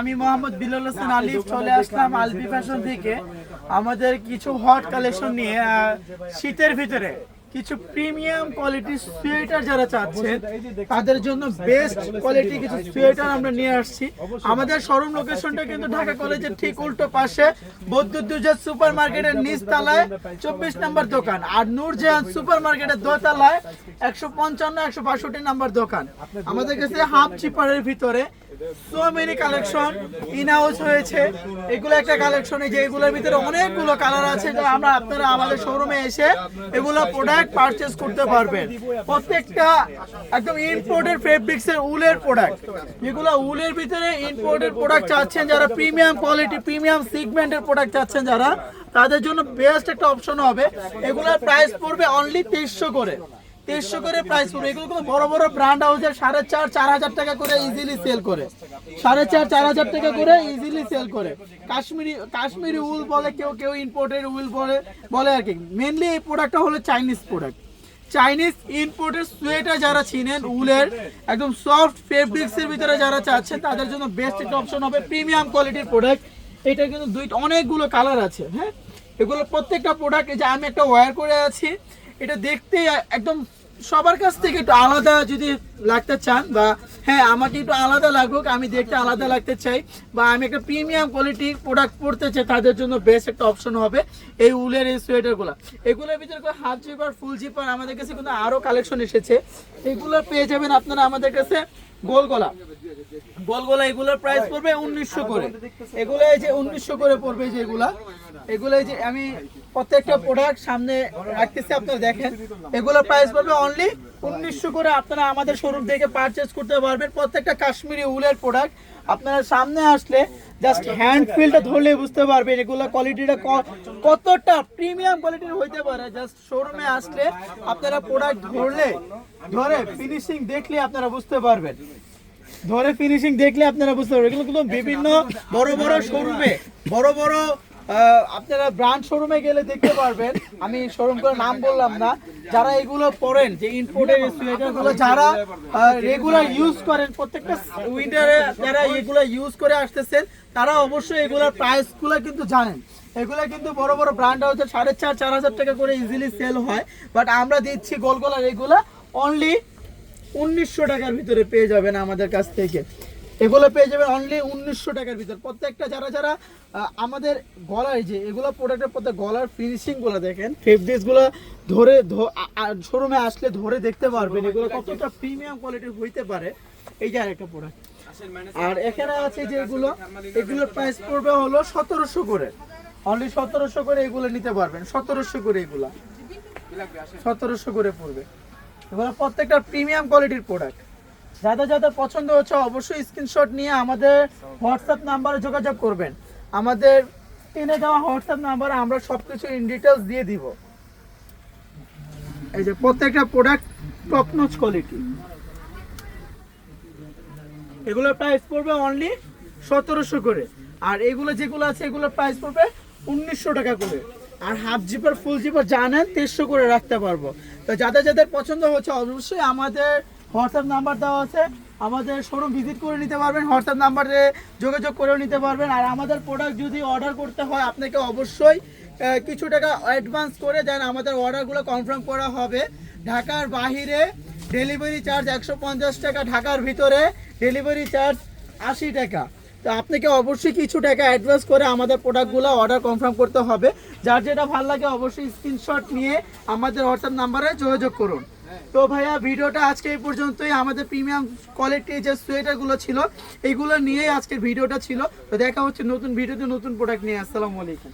আমি মোহাম্মদ বিলাল হোসেন আলিফ চলে আসলাম আলবি ফ্যাশন থেকে। আমাদের কিছু হট কালেকশন নিয়ে শীতের ভিতরে কিছু প্রিমিয়াম কোয়ালিটির সোয়েটার যারা চাচ্ছেন, তাদের জন্য বেস্ট কোয়ালিটি কিছু সোয়েটার আমরা নিয়ে আসছি। আমাদের শোরুম লোকেশনটা কিন্তু ঢাকা কলেজের ঠিক উল্টো পাশে বৈদ্যুৎ সুপার মার্কেটের নিচ তলায় চব্বিশ নম্বর দোকান আর নূরজাহান সুপার মার্কেটের দোতলায় একশো পঞ্চান্ন, একশো বাষট্টি নম্বর দোকান। আমাদের কাছে হাফ চিপারের ভিতরে so many collection in house হয়েছে। এগুলো একটা কালেকশন এই যে এগুলোর ভিতরে অনেকগুলো কালার আছে, যা আমরা আপনারা আমাদের শোরুমে এসে এগুলো প্রোডাক্ট পারচেজ করতে পারবেন। প্রত্যেকটা একদম ইম্পোর্টেড ফেব্রিক্স এর উলের প্রোডাক্ট যেগুলো উলের ভিতরে ইম্পোর্টেড প্রোডাক্ট চাচ্ছেন যারা প্রিমিয়াম কোয়ালিটি প্রিমিয়াম সিগমেন্টের প্রোডাক্ট চাচ্ছেন যারা, তাদের জন্য বেস্ট একটা অপশন হবে। এগুলোর প্রাইস পড়বে অনলি তেইশশো করে। তেইশশো করে প্রাইস পড়বে। এগুলো কোনো বড় বড় ব্র্যান্ড হাউসের সাড়ে চার চার হাজার টাকা করে ইজিলি সেল করে। সাড়ে চার চার হাজার টাকা করে ইজিলি সেল করে। কাশ্মীরি কাশ্মীরি উল বলে, কেউ কেউ ইম্পোর্টেড উল বলে বলে আর কি। মেনলি এই প্রোডাক্টটা হলো Chinese product Chinese imported sweater যারা চিনেন উলের, একদম সফট ফেব্রিক্স এর ভিতরে যারা চাচ্ছেন, তাদের জন্য বেস্ট একটা অপশন হবে প্রিমিয়াম কোয়ালিটির প্রোডাক্ট এটা কিন্তু দুইটা অনেকগুলো কালার আছে হ্যাঁ? এগুলো প্রত্যেকটা প্রোডাক্ট এই যে আমি একটা ওয়্যার করে আছি, এটা দেখতে একদম সবার কাছ থেকে একটু আলাদা যদি লাগতে চান বা হ্যাঁ আমাকে একটু আলাদা লাগুক, আমি দেখতে আলাদা লাগতে চাই বা আমি একটা প্রিমিয়াম কোয়ালিটি প্রোডাক্ট পড়তে চাই, তাদের জন্য বেস্ট একটা অপশন হবে এই উলের এই সোয়েটারগুলো এগুলোর ভিতরে হাফ জিপার ফুল জিপার আমাদের কাছে কিন্তু আরও কালেকশন এসেছে। এগুলো পেয়ে যাবেন আপনারা আমাদের কাছে গোল গলা গোল গলা এগুলোর প্রাইস পড়বে উনিশশো করে। এগুলো এই যে উনিশশো করে পড়বে যে এগুলা। এগুলো যে আমি প্রত্যেকটা প্রোডাক্ট সামনে রাখতেছি, আপনারা দেখেন। এগুলোর প্রাইস পড়বে অনলি উনিশশো করে আপনারা আমাদের শোরুম থেকে পারচেজ করতে পারবেন। প্রত্যেকটা কাশ্মীরি উলের প্রোডাক্ট আপনারা সামনে আসলে জাস্ট হ্যান্ড ফিলটা ধরলে বুঝতে পারবেন এগুলো কোয়ালিটিটা কতটা প্রিমিয়াম কোয়ালিটির হইতে পারে। জাস্ট শোরুমে আসলে আপনারা প্রোডাক্ট ধরলে, ধরে ফিনিশিং দেখলে আপনারা বুঝতে পারবেন। ধরে ফিনিশিং দেখলে আপনারা বুঝতে পারবেন। এগুলো বিভিন্ন বড় বড় শোরুমে বড় বড় আপনারা ব্র্যান্ড শোরুমে গেলে দেখতে পারবেন। আমি শোরুম করে নাম বললাম না। যারা এগুলো পরেন যে ইম্পোর্টেড সোয়েটারগুলো যারা রেগুলার ইউজ করেন প্রত্যেকটা উইন্টারে যারা এগুলো ইউজ করে আসতেছেন তারা অবশ্যই এগুলোর প্রাইসগুলো কিন্তু জানেন। এগুলো কিন্তু বড় বড় ব্র্যান্ড হচ্ছে সাড়ে চার চার হাজার টাকা করে ইজিলি সেল হয়। বাট আমরা দিচ্ছি গোলগোলার এগুলো অনলি উনিশশো টাকার ভিতরে পেয়ে যাবেন আমাদের কাছ থেকে। এগুলো পেয়ে যাবেন অনলি উনিশশো টাকার ভিতর। প্রত্যেকটা যারা যারা আমাদের গলায় যে এগুলো প্রোডাক্টের প্রত্যেক গলার ফিনিশিংগুলো দেখেন ফেব্রিক্সগুলো ধরে শোরুমে আসলে ধরে দেখতে পারবেন, এগুলো কতটা প্রিমিয়াম কোয়ালিটির হইতে পারে, এই যে আরেকটা প্রোডাক্ট আর এখানে আছে যে এগুলো, এগুলোর প্রাইস পড়বে হলো সতেরোশো করে। অনলি সতেরোশো করে এগুলো নিতে পারবেন, সতেরোশো করে এগুলা। সতেরোশো করে পড়বে। এগুলো প্রত্যেকটা প্রিমিয়াম কোয়ালিটির প্রোডাক্ট যাদের যাদের পছন্দ হচ্ছে অবশ্যই স্ক্রিনশট নিয়ে আমাদের হোয়াটসঅ্যাপ নাম্বারে যোগাযোগ করবেন। আমাদের টেনে দেওয়া হোয়াটসঅ্যাপ নাম্বারে আমরা সব কিছু ইন ডিটেলস দিয়ে দিব। এই যে প্রত্যেকটা প্রোডাক্ট টপ নচ কোয়ালিটি এগুলোর প্রাইস পড়বে অনলি সতেরোশো করে। আর এগুলো যেগুলো আছে, এগুলোর প্রাইস পড়বে উনিশশো টাকা করে। আর হাফ জিপার ফুল জিপার জানেন তেইশশো করে রাখতে পারব। তো যাদের যাদের পছন্দ হচ্ছে অবশ্যই আমাদের হোয়াটসঅ্যাপ নাম্বার দেওয়া আছে, আমাদের শোরুম ভিজিট করে নিতে পারবেন, হোয়াটসঅ্যাপ নাম্বারে যোগাযোগ করেও নিতে পারবেন। আর আমাদের প্রোডাক্ট যদি অর্ডার করতে হয়, আপনাকে অবশ্যই কিছু টাকা অ্যাডভান্স করে দেন, আমাদের অর্ডারগুলো কনফার্ম করা হবে। ঢাকার বাহিরে ডেলিভারি চার্জ একশো পঞ্চাশ টাকা, ঢাকার ভিতরে ডেলিভারি চার্জ আশি টাকা। তো আপনাকে অবশ্যই কিছু টাকা অ্যাডভান্স করে আমাদের প্রোডাক্টগুলো অর্ডার কনফার্ম করতে হবে। যার যেটা ভালো লাগে, অবশ্যই স্ক্রিনশট নিয়ে আমাদের হোয়াটসঅ্যাপ নাম্বারে যোগাযোগ করুন। তো ভাইয়া, ভিডিওটা আজকে এই পর্যন্তই। আমাদের প্রিমিয়াম কোয়ালিটির যে সোয়েটারগুলো ছিল, এইগুলো নিয়েই আজকের ভিডিওটা ছিল। তো দেখা হচ্ছে নতুন ভিডিওতে নতুন প্রোডাক্ট নিয়ে। আসসালামু আলাইকুম।